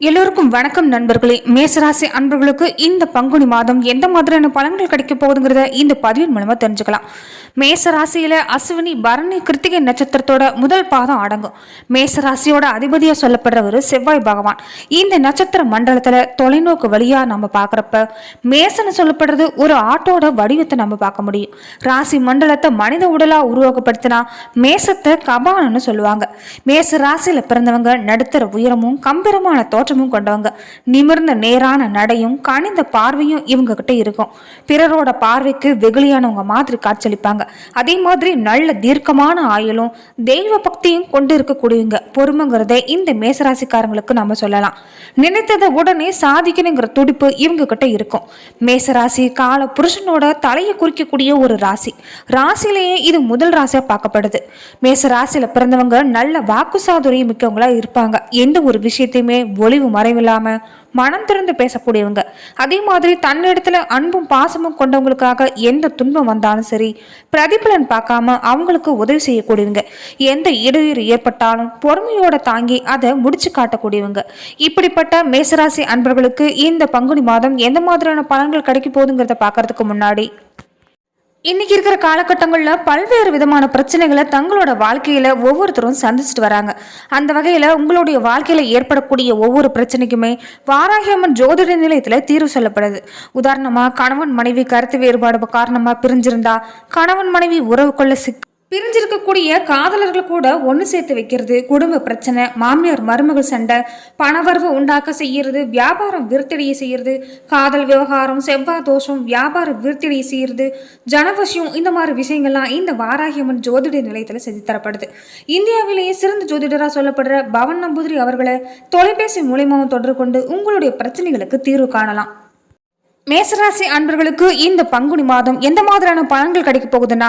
எல்லோருக்கும் வணக்கம் நண்பர்களே. மேசராசி அன்பர்களுக்கு இந்த பங்குனி மாதம் எந்த மாதிரியான பலன்கள் கிடைக்க போகுதுங்கிறத இந்த பதிவின் மூலமா தெரிஞ்சுக்கலாம். மேசராசியில அஸ்வினி பரணி கிருத்திகை நட்சத்திரத்தோட முதல் பாதம் அடங்கும். மேசராசியோட அதிபதியா சொல்லப்படுறவர் செவ்வாய் பகவான். இந்த நட்சத்திர மண்டலத்துல தொலைநோக்கு வழியா நம்ம பார்க்குறப்ப மேசன்னு சொல்லப்படுறது ஒரு ஆட்டோட வடிவத்தை நம்ம பார்க்க முடியும். ராசி மண்டலத்தை மனித உடலா உருவாக்கப்படுத்தினா மேசத்தை கபானன்னு சொல்லுவாங்க. மேச ராசியில பிறந்தவங்க நடுத்தர உயரமும் கம்பீரமான தோற்றமும் கொண்டவங்க. நிமிர்ந்த நேரான நடையும் கனிந்த பார்வையும் இவங்க கிட்ட இருக்கும். பிறரோட பார்வைக்கு வெகுளியானவங்க மாதிரி காட்சியளிப்பாங்க. அதே மாதிரி நல்ல தீர்க்கமான ஆயுளும் தெய்வ பக்தியும் கொண்டு இருக்கக்கூடியவங்க பொறுமைங்கிறத இந்த மேசராசிக்காரங்களுக்கு நம்ம சொல்லலாம். நினைத்ததை உடனே சாதிக்கணுங்கிற துடிப்பு இவங்க கிட்ட இருக்கும். மேசராசி கால புருஷனோட தலையை குறிக்கக்கூடிய ஒரு ராசி. ராசிலேயே இது முதல் ராசியாக பார்க்கப்படுது. மேச ராசியில பிறந்தவங்க நல்ல வாக்கு சாதுரியம் மிக்கவங்களா இருப்பாங்க. எந்த ஒரு விஷயத்தையுமே ஒளி ஒளிவு மறைவில்லாம மனம் திறந்து பேசக்கூடியவங்க. அதே மாதிரி தன்னிடத்துல அன்பும் பாசமும் கொண்டவங்களுக்காக எந்த துன்பம் வந்தாலும் சரி பிரதிபலன் பார்க்காம அவங்களுக்கு உதவி செய்யக்கூடியவங்க. எந்த இடையூறு ஏற்பட்டாலும் பொறுமையோட தாங்கி அதை முடிச்சு காட்டக்கூடியவங்க. இப்படிப்பட்ட மேசராசி அன்பர்களுக்கு இந்த பங்குனி மாதம் எந்த மாதிரியான பலன்கள் கிடைக்க போகுதுங்கிறத பார்க்கறதுக்கு முன்னாடி இன்னைக்கு இருக்கிற காலகட்டங்களில் பல்வேறு விதமான பிரச்சனைகளை தங்களோட வாழ்க்கையில ஒவ்வொருத்தரும் சந்திச்சுட்டு வராங்க. அந்த வகையில உங்களுடைய வாழ்க்கையில ஏற்படக்கூடிய ஒவ்வொரு பிரச்சனைக்குமே வாராகியம்மன் ஜோதிட நிலையத்தில் தீர்வு சொல்லப்படுது. உதாரணமா கணவன் மனைவி கருத்து வேறுபாடு காரணமா பிரிஞ்சிருந்தா கணவன் மனைவி உறவு கொள்ள சிக் பிரிஞ்சிருக்கக்கூடிய காதலர்கள் கூட ஒன்று சேர்த்து வைக்கிறது குடும்ப பிரச்சனை மாமியார் மருமகள் சண்டை பணவரவு உண்டாக்க செய்யறது வியாபாரம் விருத்தடைய செய்யறது காதல் விவகாரம் செவ்வாய் தோஷம் வியாபார விருத்தடைய செய்யறது ஜனவசியம் இந்த மாதிரி விஷயங்கள்லாம் இந்த வாராகியம்மன் ஜோதிட நிலையத்தில் செஞ்சு தரப்படுது. இந்தியாவிலேயே சிறந்த ஜோதிடராக சொல்லப்படுற பவன் நம்பூதிரி அவர்களை தொலைபேசி மூலியமாகவும் தொடர்பு கொண்டு உங்களுடைய பிரச்சனைகளுக்கு தீர்வு காணலாம். மேசராசி அன்பர்களுக்கு இந்த பங்குனி மாதம் எந்த மாதிரியான பலன்கள் கிடைக்க போகுதுன்னா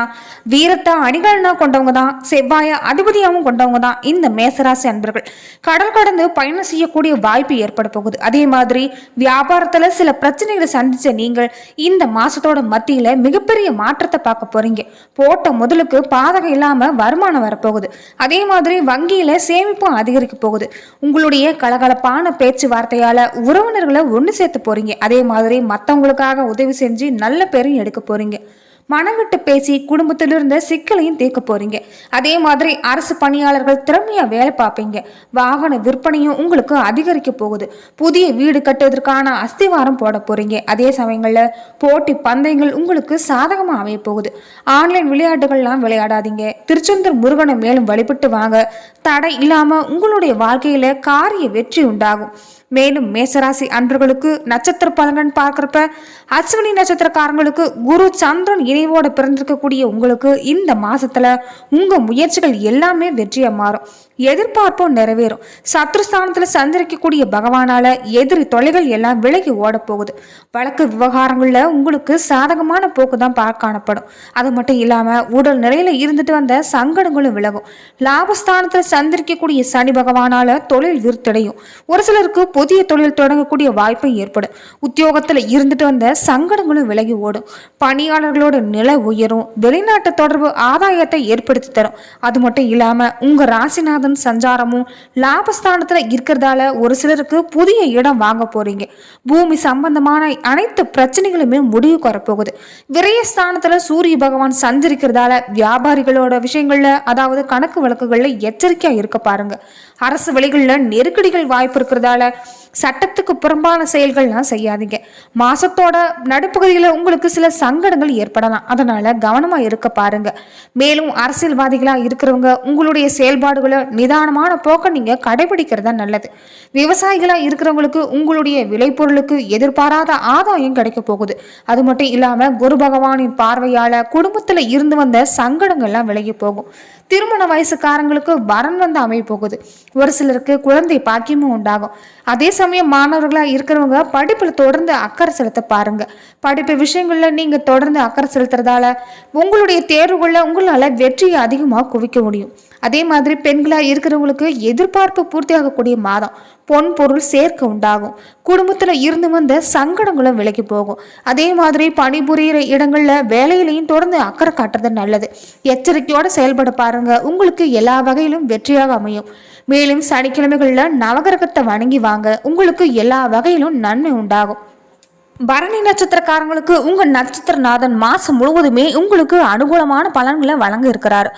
வீரத்தை அணிகலனா கொண்டவங்க தான் செவ்வாய அதிபதியாகவும் கொண்டவங்க தான் இந்த மேசராசி அன்பர்கள். கடல் கடந்து பயணம் செய்யக்கூடிய வாய்ப்பு ஏற்பட போகுது. அதே மாதிரி வியாபாரத்துல சில பிரச்சனைகளை சந்திச்ச நீங்கள் இந்த மாசத்தோட மத்தியில மிகப்பெரிய மாற்றத்தை பார்க்க போறீங்க. போட்ட முதலுக்கு பாதகம் இல்லாம வருமானம் வரப்போகுது. அதே மாதிரி வங்கியில சேமிப்பும் அதிகரிக்க போகுது. உங்களுடைய கலகலப்பான பேச்சுவார்த்தையால உறவினர்களை ஒன்று சேர்த்து போறீங்க. அதே மாதிரி மற்றவங்களுக்காக உதவி செஞ்சு நல்ல பேரையும் எடுக்க போறீங்க. மனம் விட்டு பேசி குடும்பத்தில் இருந்த சிக்கலையும் தீர்க்க போறீங்க. அதே மாதிரி அரசு பணியாளர்கள் திறமையா வேலை பார்ப்பீங்க. வாகன விற்பனையும் உங்களுக்கு அதிகரிக்க போகுது. புதிய வீடு கட்டுவதற்கான அஸ்திவாரம் போட போறீங்க. அதே சமயங்கள்ல போட்டி பந்தயங்கள் உங்களுக்கு சாதகமா அமைய போகுது. ஆன்லைன் விளையாட்டுகள்லாம் விளையாடாதீங்க. திருச்செந்தூர் முருகனை மேலும் வழிபட்டு வாங்க. தடை இல்லாம உங்களுடைய வாழ்க்கையில காரிய வெற்றி உண்டாகும். மேலும் மேசராசி அன்பர்களுக்கு நட்சத்திர பலன்கள் பார்க்குறப்ப அஸ்வினி நட்சத்திரக்காரங்களுக்கு குரு சந்திரன் இணைவோட பிறந்திருக்கக்கூடிய உங்களுக்கு இந்த மாசத்துல உங்க முயற்சிகள் எல்லாமே வெற்றியா மாறும். எதிர்பார்ப்பும் நிறைவேறும். சத்ருஸ்தானத்துல சந்திரிக்கக்கூடிய பகவானால எதிரி தொலைகள் எல்லாம் விலகி ஓட போகுது வழக்கு விவகாரங்கள்ல உங்களுக்கு சாதகமான போக்கு தான் பா காணப்படும். அது மட்டும் இல்லாம உடல் நிலையில இருந்துட்டு வந்த சங்கடங்களும் விலகும். லாபஸ்தானத்துல சந்திரிக்கக்கூடிய சனி பகவானால தொழில் விருத்தடையும். ஒரு சிலருக்கு புதிய தொழில் தொடங்கக்கூடிய வாய்ப்பும் ஏற்படும். உத்தியோகத்தில் இருந்துட்டு வந்த சங்கடங்களும் விலகி ஓடும். பணியாளர்களோட நிலை உயரும். வெளிநாட்டு தொடர்பு ஆதாயத்தை ஏற்படுத்தி தரும். அது மட்டும் இல்லாமல் உங்கள் ராசிநாதன் சஞ்சாரமும் லாபஸ்தானத்தில் இருக்கிறதால ஒரு சிலருக்கு புதிய இடம் வாங்க போறீங்க. பூமி சம்பந்தமான அனைத்து பிரச்சனைகளுமே முடிவு வரப்போகுது. விரயஸ்தானத்தில் சூரிய பகவான் சஞ்சரிக்கிறதால வியாபாரிகளோட விஷயங்கள்ல அதாவது கணக்கு வழக்குகளில் எச்சரிக்கையாக இருக்க பாருங்க. அரசு வழிகளில் நெருக்கடிகள் வாய்ப்பு இருக்கிறதால much. சட்டத்துக்கு புறம்பான செயல்கள்லாம் செய்யாதீங்க. மாசத்தோட நடுப்பகுதியில் உங்களுக்கு சில சங்கடங்கள் ஏற்படலாம். அதனால கவனமா இருக்க பாருங்க. மேலும் அரசியல்வாதிகளா இருக்கிறவங்க உங்களுடைய செயல்பாடுகளை நிதானமான போக்க நீங்க கடைபிடிக்கிறதா நல்லது. விவசாயிகளா இருக்கிறவங்களுக்கு உங்களுடைய விளைபொருளுக்கு எதிர்பாராத ஆதாயம் கிடைக்க போகுது. அது மட்டும் இல்லாம குரு பகவானின் பார்வையால குடும்பத்துல இருந்து வந்த சங்கடங்கள்லாம் விலகி போகும். திருமண வயசுக்காரங்களுக்கு வரன் வந்து அமைய போகுது. ஒரு சிலருக்கு குழந்தை பாக்கியமும் உண்டாகும். அதே சமயம் மாணவர்களாக இருக்கிறவங்க படிப்பில் தொடர்ந்து அக்கறை செலுத்த பாருங்க. படிப்பு விஷயங்களில் நீங்கள் தொடர்ந்து அக்கறை செலுத்துறதால உங்களுடைய தேர்வுகளில் உங்களால் வெற்றியை அதிகமாக குவிக்க முடியும். அதே மாதிரி பெண்களாக இருக்கிறவங்களுக்கு எதிர்பார்ப்பு பூர்த்தியாகக்கூடிய மாதம் பொன் பொருள் சேர்க்க உண்டாகும். குடும்பத்தில் இருந்து வந்த சங்கடங்களும் விலகி போகும். அதே மாதிரி பணிபுரியிற இடங்களில் வேலையிலையும் தொடர்ந்து அக்கறை காட்டுறது நல்லது. எச்சரிக்கையோடு செயல்பட பாருங்கள் பாருங்க. உங்களுக்கு எல்லா வகையிலும் வெற்றியாக அமையும். மேலும் சனிக்கிழமைகளில் நவகிரகத்தை வணங்கி வாங்க. உங்களுக்கு எல்லா வகையிலும் நன்மை உண்டாகும். பரணி நட்சத்திரக்காரங்களுக்கு உங்கள் நட்சத்திரநாதன் மாசம் முழுவதுமே உங்களுக்கு அனுகூலமான பலன்களை வழங்க இருக்கிறார்.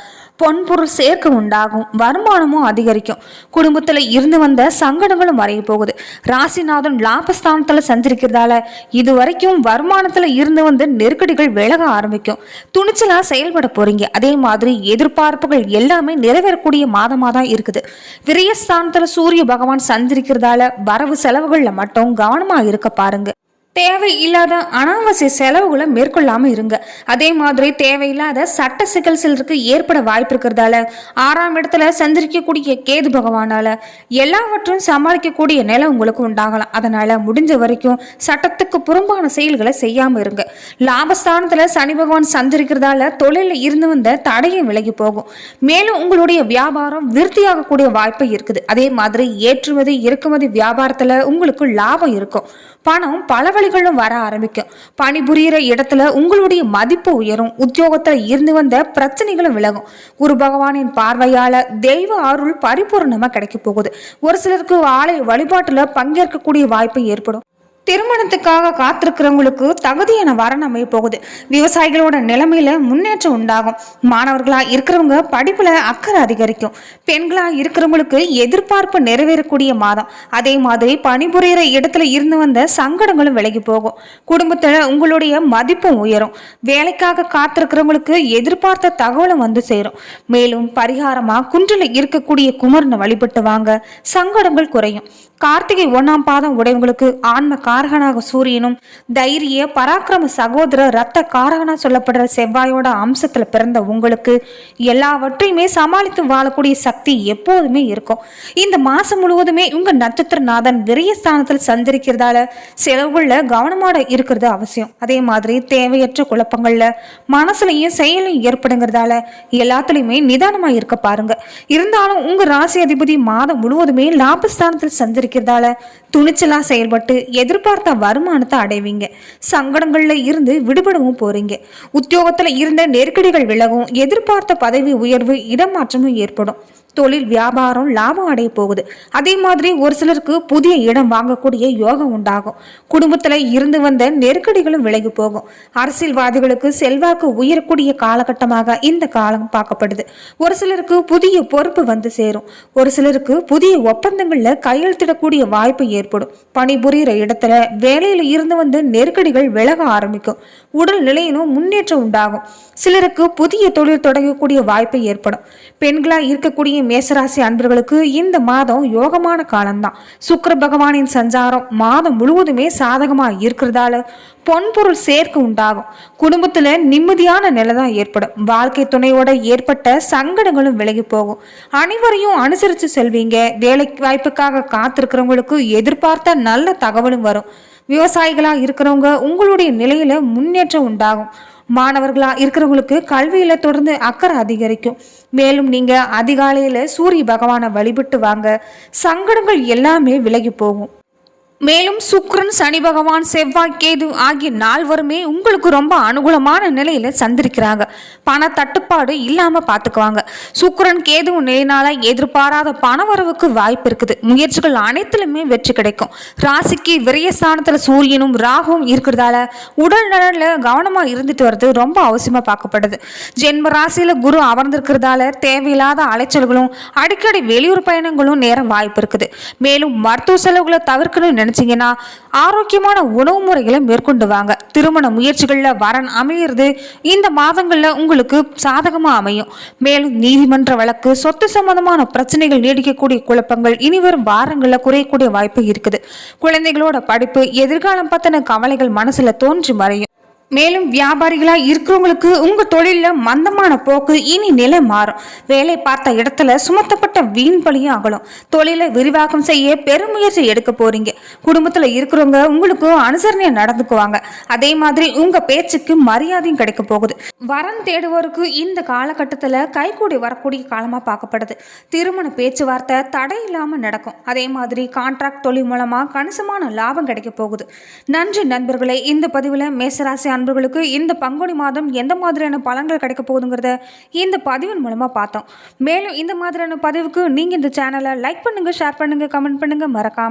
பொன்பொருள் சேர்க்கை உண்டாகும் வருமானமும் அதிகரிக்கும். குடும்பத்தில் இருந்து வந்த சங்கடங்களும் மறைய போகுது. ராசிநாதன் லாபஸ்தானத்தில் சஞ்சரிக்கிறதால இது வரைக்கும் வருமானத்தில் இருந்து வந்த நெருக்கடிகள் விலக ஆரம்பிக்கும். துணிச்சலாக செயல்பட போறீங்க. அதே மாதிரி எதிர்பார்ப்புகள் எல்லாமே நிறைவேறக்கூடிய மாதமாக தான் இருக்குது. விரயஸ்தானத்தில் சூரிய பகவான் சந்திரிக்கிறதால வரவு செலவுகளில் மட்டும் கவனமாக இருக்க பாருங்க. தேவையில்லாத அனாவசிய செலவுகளை மேற்கொள்ளாம இருங்க. அதே மாதிரி தேவையில்லாத சட்ட சிக்கல் சிலருக்கு ஏற்பட வாய்ப்பு இருக்கிறதால ஆறாம் இடத்துல சந்திரிக்கக்கூடிய கேது பகவானால எல்லாவற்றும் சமாளிக்கக்கூடிய நிலை உங்களுக்கு உண்டாகலாம். அதனால முடிஞ்ச வரைக்கும் சட்டத்துக்கு புறம்பான செயல்களை செய்யாம இருங்க. லாபஸ்தானத்துல சனி பகவான் சந்திரிக்கிறதால தொழிலில் இருந்து வந்த தடையும் விலகி போகும். மேலும் உங்களுடைய வியாபாரம் விருத்தியாகக்கூடிய வாய்ப்பு இருக்குது. அதே மாதிரி ஏற்றுமதி இறக்குமதி வியாபாரத்துல உங்களுக்கு லாபம் இருக்கும். பணம் பல வழிகளும் வர ஆரம்பிக்கும். பணிபுரியிற இடத்துல உங்களுடைய மதிப்பு உயரும். உத்தியோகத்துல இருந்து வந்த பிரச்சனைகளும் விலகும். குரு பகவானின் பார்வையால தெய்வ அருள் பரிபூர்ணமா கிடைக்க போகுது. ஒரு சிலருக்கு ஆலய வழிபாட்டுல பங்கேற்கக்கூடிய வாய்ப்பு ஏற்படும். திருமணத்துக்காக காத்திருக்கிறவங்களுக்கு தகுதியான வரன் அமைய போகுது. விவசாயிகளோட நிலைமையில முன்னேற்றம் உண்டாகும். மாணவர்களா இருக்கிறவங்க படிப்புல அக்கறை அதிகரிக்கும். பெண்களா இருக்கிறவங்களுக்கு எதிர்பார்ப்பு நிறைவேறக்கூடிய மாதம். அதே மாதிரி பணிபுரியிற இடத்துல இருந்து வந்த சங்கடங்களும் விலகி போகும். குடும்பத்துல உங்களுடைய மதிப்பும் உயரும். வேலைக்காக காத்திருக்கிறவங்களுக்கு எதிர்பார்த்த தகவலும் வந்து சேரும். மேலும் பரிகாரமா குன்றில் இருக்கக்கூடிய குமரனை வழிபட்டு வாங்க சங்கடங்கள் குறையும். கார்த்திகை ஒன்னாம் பாதம் உடையவங்களுக்கு ஆன்ம காரகனாக சூரியனும் தைரிய பராக்கிரம சகோதர ரத்த காரகனா சொல்லப்படுற செவ்வாயோட அம்சத்துல பிறந்த உங்களுக்கு எல்லாவற்றையுமே சமாளித்து வாழக்கூடிய சக்தி எப்போதுமே இருக்கும். இந்த மாசம் முழுவதுமே உங்க நட்சத்திரநாதன் விரயஸ்தானத்தில் சஞ்சரிக்கிறதால செலவுகள்ல கவனமாக இருக்கிறது அவசியம். அதே மாதிரி தேவையற்ற குழப்பங்கள்ல மனசுலையும் செயலையும் ஏற்படுங்கிறதால எல்லாத்துலயுமே நிதானமா இருக்க பாருங்க. இருந்தாலும் உங்க ராசி அதிபதி மாதம் முழுவதுமே லாபஸ்தானத்தில் சஞ்சரி துணிச்சலாக செயல்பட்டு எதிர்பார்த்த வருமானத்தை அடைவீங்க. சங்கடங்களில் இருந்து விடுபடவும் போறீங்க. உத்தியோகத்தில் இருந்த நெருக்கடிகள் விலகும். எதிர்பார்த்த பதவி உயர்வு இடமாற்றமும் ஏற்படும். தொழில் வியாபாரம் லாபம் அடைய போகுது. அதே மாதிரி ஒரு சிலருக்கு புதிய இடம் வாங்கக்கூடிய யோகம் உண்டாகும். குடும்பத்தில் இருந்து வந்த நெருக்கடிகளும் விலகி போகும். அரசியல்வாதிகளுக்கு செல்வாக்கு உயரக்கூடிய காலகட்டமாக இந்த காலம் பார்க்கப்படுது. ஒரு சிலருக்கு புதிய பொறுப்பு வந்து சேரும். ஒரு சிலருக்கு புதிய ஒப்பந்தங்கள்ல கையெழுத்திடக்கூடிய வாய்ப்பு ஏற்படும். பணிபுரியிற இடத்துல வேலையில இருந்து வந்து நெருக்கடிகள் விலக ஆரம்பிக்கும். உடல் நிலையிலும் முன்னேற்றம் உண்டாகும். சிலருக்கு புதிய தொழில் தொடங்கக்கூடிய வாய்ப்பு ஏற்படும். பெண்களா இருக்கக்கூடிய மேசராசி அன்பர்களுக்கு இந்த மாதம் யோகமான காலம்தான். சுக்கர பகவானின் சஞ்சாரம் மாதம் முழுவதுமே சாதகமாக இருக்கிறதால பொன்பொருள் சேர்க்கை உண்டாகும். குடும்பத்தில் நிம்மதியான நிலை தான் ஏற்படும். வாழ்க்கை துணையோட ஏற்பட்ட சங்கடங்களும் விலகி போகும். அனைவரையும் அனுசரித்து செல்வீங்க. வேலை வாய்ப்புக்காக காத்திருக்கிறவங்களுக்கு எதிர்பார்த்த நல்ல தகவலும் வரும். விவசாயிகளாக இருக்கிறவங்க உங்களுடைய நிலையில முன்னேற்றம் உண்டாகும். மாணவர்களா இருக்கிறவங்களுக்கு கல்வியில தொடர்ந்து அக்கறை அதிகரிக்கும். மேலும் நீங்க அதிகாலையில சூரிய பகவானை வழிபட்டு வாங்க. சங்கடங்கள் எல்லாமே விலகி போகும். மேலும் சுக்ரன் சனி பகவான் செவ்வாய் கேது ஆகிய நால்வருமே உங்களுக்கு ரொம்ப அனுகூலமான நிலையில சந்திருக்கிறாங்க. பண தட்டுப்பாடு இல்லாம பாத்துக்குவாங்க. சுக்ரன் கேது நிலையினால எதிர்பாராத பணவரவுக்கு வாய்ப்பு இருக்குது. முயற்சிகள் அனைத்திலுமே வெற்றி கிடைக்கும். ராசிக்கு விரயஸ்தானத்துல சூரியனும் ராகுவும் இருக்கிறதால உடல் நலனில் கவனமா இருந்துட்டு வர்றது ரொம்ப அவசியமா பார்க்கப்படுது. ஜென்ம ராசியில குரு அமர்ந்திருக்கிறதால தேவையில்லாத அலைச்சல்களும் அடிக்கடி வெளியூர் பயணங்களும் நேரம் வாய்ப்பு இருக்குது. மேலும் மருத்துவ செலவுகளை தவிர்க்கணும் நினைச்சீங்கன்னா ஆரோக்கியமான உணவு முறைகளை மேற்கொண்டு வாங்க. திருமண முயற்சிகளில் வரன் அமையிறது இந்த மாதங்களில் உங்களுக்கு சாதகமாக அமையும். மேலும் நீதிமன்ற வழக்கு சொத்து சம்பந்தமான பிரச்சனைகள் நீடிக்கக்கூடிய குழப்பங்கள் இனி வரும் வாரங்களில் குறையக்கூடிய வாய்ப்பு இருக்குது. குழந்தைகளோட படிப்பு எதிர்காலம் பத்தின கவலைகள் மனசில் தோன்றி மறையும். மேலும் வியாபாரிகளா இருக்கிறவங்களுக்கு உங்க தொழில மந்தமான போக்கு இனி நிலை மாறும் வேலை பார்த்த இடத்துல சுமத்தப்பட்ட வீண் பழியும் அகலும். தொழிலை விரிவாக்கம் செய்ய பெருமுயற்சி எடுக்க போறீங்க. குடும்பத்துல இருக்கிறவங்க உங்களுக்கு அனுசரணையா நடந்துக்குவாங்க. அதே மாதிரி உங்க பேச்சுக்கு மரியாதையும் கிடைக்க போகுது. வரன் தேடுவோருக்கு இந்த காலகட்டத்துல கைகூடி வரக்கூடிய காலமா பார்க்கப்படுது. திருமண பேச்சுவார்த்தை தடை இல்லாம நடக்கும். அதே மாதிரி கான்ட்ராக்ட் தொழில் மூலமா கணிசமான லாபம் கிடைக்க போகுது. நன்றி நண்பர்களே இந்த பதிவுல மேசராசி அன்பர்களுக்கு இந்த பங்குனி மாதம் எந்த மாதிரியான பலன்கள் கிடைக்க போகுதுங்கிறத இந்த பதிவின் மூலமாக பார்த்தோம். மேலும் இந்த மாதிரியான பதிவுக்கு நீங்கள் இந்த சேனலை லைக் பண்ணுங்கள் ஷேர் பண்ணுங்கள் கமெண்ட் பண்ணுங்கள் மறக்காமல்